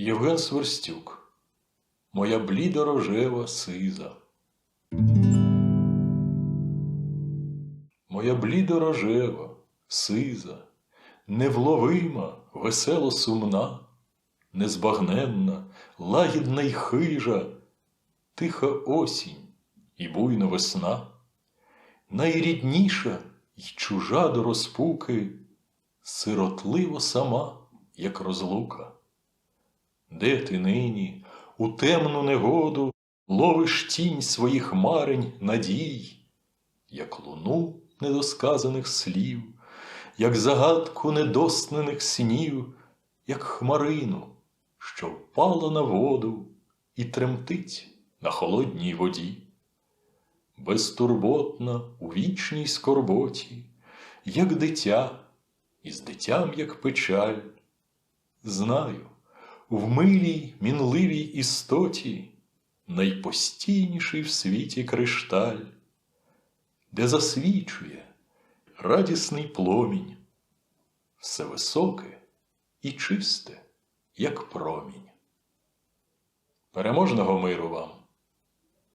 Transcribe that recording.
Євген Сверстюк, моя блідорожева сиза. Моя блідорожева, сиза, невловима, весело сумна, незбагненна, лагідна й хижа, тиха осінь і буйна весна, найрідніша й чужа до розпуки, сиротливо сама, як розлука. Де ти нині, у темну негоду, ловиш тінь своїх марень надій, як луну недосказаних слів, як загадку недоснених снів, як хмарину, що впала на воду і тремтить на холодній воді. Безтурботна у вічній скорботі, як дитя, і з дитям, як печаль, знаю, в милій, мінливій істоті найпостійніший в світі кришталь, де засвічує радісний пломінь, все високе і чисте, як промінь. Переможного миру вам!